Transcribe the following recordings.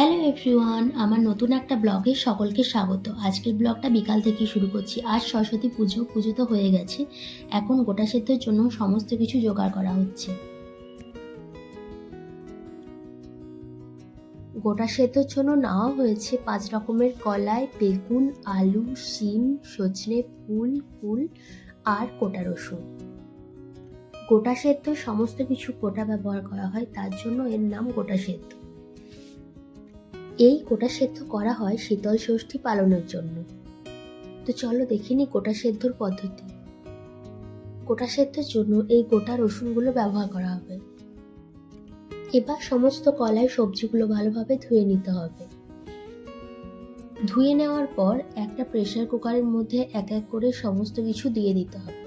Hello everyone আমার নতুন একটা ব্লগে সকলকে স্বাগত। আজকের ব্লগটা বিকাল থেকে শুরু করছি। আজ সরস্বতী পুজো পুজো তো হয়ে গেছে। এখন গোটা সেদ্ধর জন্য সমস্ত কিছু জোগাড় করা হচ্ছে। গোটা সেদ্ধর জন্য নেওয়া হয়েছে পাঁচ রকমের কলাই, বেগুন, আলু, শিম, সজনে, ফুল ফুল আর কোটা রসুন। গোটা সেদ্ধ, সমস্ত কিছু গোটা ব্যবহার করা হয়, তার জন্য এর নাম গোটা সেদ্ধ। এই গোটা সেদ্ধ করা হয় শীতল ষষ্ঠী পালনের জন্য। তো চলো দেখিনি গোটা সেদ্ধর পদ্ধতি। গোটা সেদ্ধর জন্য এই গোটা রসুনগুলো ব্যবহার করা হবে। এবার সমস্ত কলাই সবজিগুলো ভালোভাবে ধুয়ে নিতে হবে। ধুয়ে নেওয়ার পর একটা প্রেসার কুকারের মধ্যে এক এক করে সমস্ত কিছু দিয়ে দিতে হবে।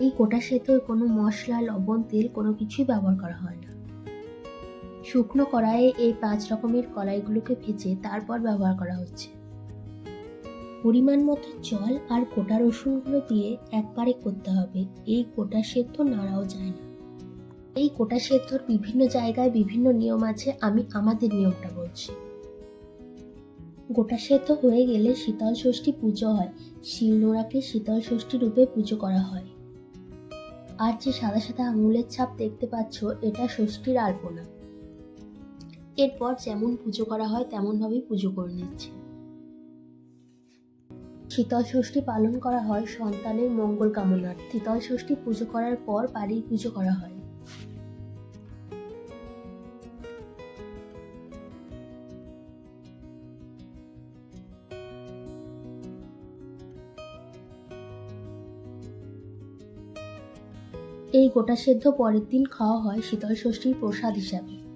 এই গোটা সেদ্ধয় কোনো মশলা, লবণ, তেল কোনো কিছুই ব্যবহার করা হয় না। শুকনো কড়াইয়ে এই পাঁচ রকমের কড়াইগুলোকে ভেজে তারপর ব্যবহার করা হচ্ছে। পরিমাণ মতো জল আর গোটা রসুনগুলো দিয়ে একবারে করতে হবে। এই গোটা সেদ্ধ নাড়াও যায় না। এই গোটা সেদ্ধর বিভিন্ন জায়গায় বিভিন্ন নিয়ম আছে, আমি আমাদের নিয়মটা বলছি। গোটা সেদ্ধ হয়ে গেলে শীতল ষষ্ঠী পুজো হয়। শিলনোড়াকে শীতল ষষ্ঠী রূপে পুজো করা হয়। আর যে সাদা সাদা আঙুলের ছাপ দেখতে পাচ্ছ, এটা ষষ্ঠীর আলপনা। এরপর যেমন পুজো করা হয়, তেমনভাবেই পুজো করে নিচ্ছে। শীতল ষষ্ঠী পালন করা হয় সন্তানের মঙ্গল কামনার। শীতল ষষ্ঠী পুজো করার পর বাড়ির পুজো করা হয়। এই গোটা সেদ্ধ পরের দিন খাওয়া হয় শীতল ষষ্ঠীর প্রসাদ হিসাবে।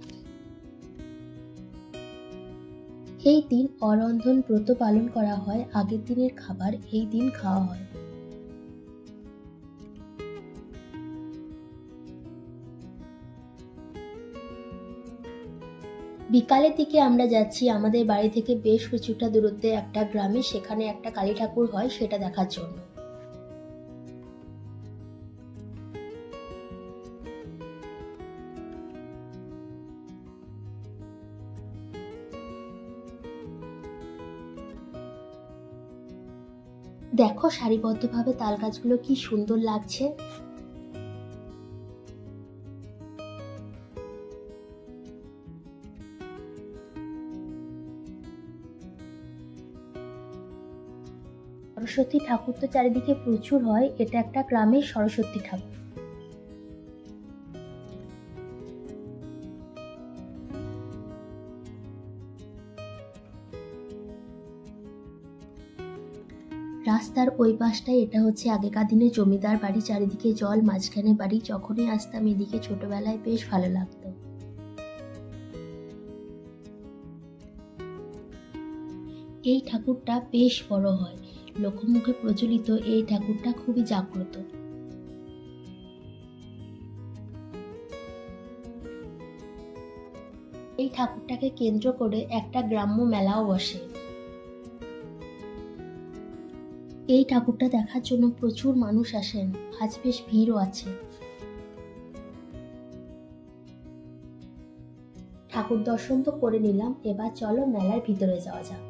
দিন অরন্ধন ব্রত পালন করা হয়, আগের দিনের খাবার এই দিন খাওয়া হয়। বিকালের দিকে আমরা যাচ্ছি, আমাদের বাড়ি থেকে বেশ কিছুটা দূরত্বে একটা গ্রামে, সেখানে একটা কালী ঠাকুর হয়, সেটা দেখার জন্য। দেখো সারিবদ্ধভাবে তাল গাছগুলো কি সুন্দর লাগছে। সরস্বতী ঠাকুর তো চারিদিকে প্রচুর হয়, এটা একটা গ্রামের সরস্বতী ঠাকুর। রাস্তার ওই পাশটায় এটা হচ্ছে আগেকার দিনে জমিদার বাড়ি, চারিদিকে জল, মাঝখানে বাড়ি। যখনই আসতাম এদিকে ছোটবেলায় বেশ ভালো লাগতো। এই ঠাকুরটা বেশ বড় হয়। লোকমুখে প্রচলিত এই ঠাকুরটা খুবই জাগ্রত। এই ঠাকুরটাকে কেন্দ্র করে একটা গ্রাম্য মেলাও বসে। এই ঠাকুরটা দেখার জন্য প্রচুর মানুষ আসেন। আজ বেশ ভিড়ও আছে। ঠাকুর দর্শন তো করে নিলাম, এবার চলো মেলার ভিতরে যাওয়া যাক।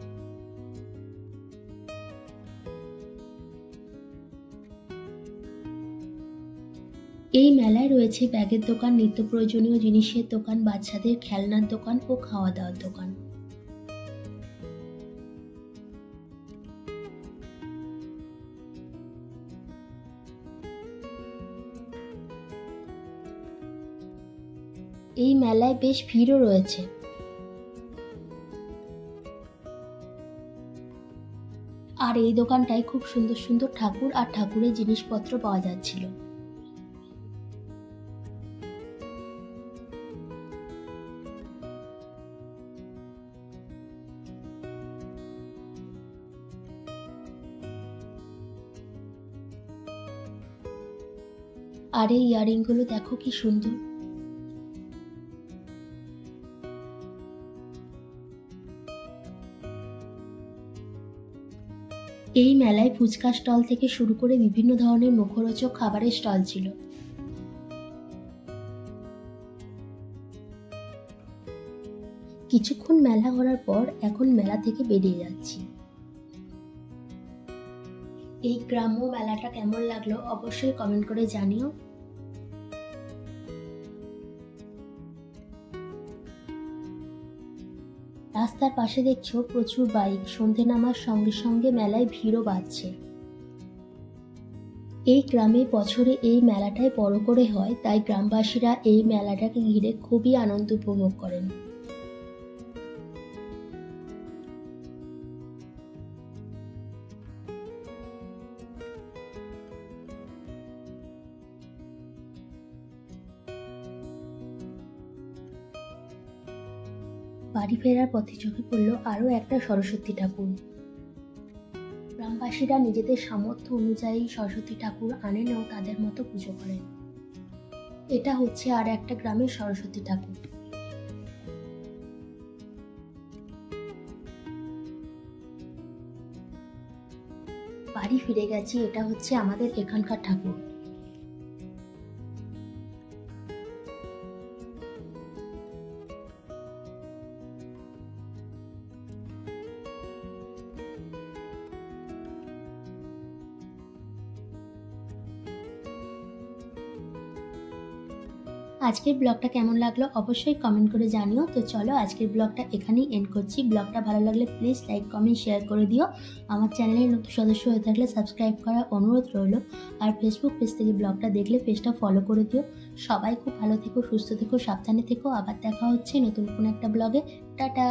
এই মেলায় রয়েছে ব্যাগের দোকান, নিত্য প্রয়োজনীয় জিনিসের দোকান, বাচ্চাদের খেলনার দোকান ও খাওয়া দাওয়ার দোকান। এই মেলায় বেশ ভিড়ও রয়েছে। আর এই দোকানটায় খুব সুন্দর সুন্দর ঠাকুর আর ঠাকুরের জিনিসপত্র পাওয়া যাচ্ছিল। আর এই ইয়ারিংগুলো দেখো কি সুন্দর। এই মেলায় ফুচকা স্টল থেকে শুরু করে বিভিন্ন ধরনের মুখরোচক খাবারের স্টল ছিল। কিছুক্ষণ মেলা ঘোরার পর এখন মেলা থেকে বেরিয়ে যাচ্ছি। এই গ্রাম্য মেলাটা কেমন লাগল অবশ্যই কমেন্ট করে জানিও। রাস্তার পাশে দেখছ প্রচুর বাইক। সন্ধে নামার সঙ্গে সঙ্গে মেলায় ভিড়ও বাড়ছে। এই গ্রামে বছরে এই মেলাটাই বড় করে হয়, তাই গ্রামবাসীরা এই মেলাটাকে ঘিরে খুবই আনন্দ উপভোগ করেন। বাড়ি ফেরার পথে চোখে পড়ল আরও একটা সরস্বতী ঠাকুর। গ্রামবাসীরা নিজেদের সামর্থ্য অনুযায়ী সরস্বতী ঠাকুর আনেন ও তাদের মতো পুজো করেন। এটা হচ্ছে আর একটা গ্রামের সরস্বতী ঠাকুর। বাড়ি ফিরে গেছি, এটা হচ্ছে আমাদের এখানকার ঠাকুর। আজকের ব্লগটা কেমন লাগল অবশ্যই কমেন্ট করে জানিও। তো চলো আজকের ব্লগটা এখানেই এন্ড করছি। ব্লগটা ভালো লাগলে প্লিজ লাইক কমেন্ট শেয়ার করে দিও। আমার চ্যানেলের নতুন সদস্য হয়ে থাকলে সাবস্ক্রাইব করার অনুরোধ রইল। আর ফেসবুক পেজ থেকে ব্লগটা দেখলে পেজটা ফলো করে দিও। সবাই খুব ভালো থেকো, সুস্থ থেকো, সাবধানে থেকো। আবার দেখা হচ্ছে নতুন কোনো একটা ব্লগে। টাটা!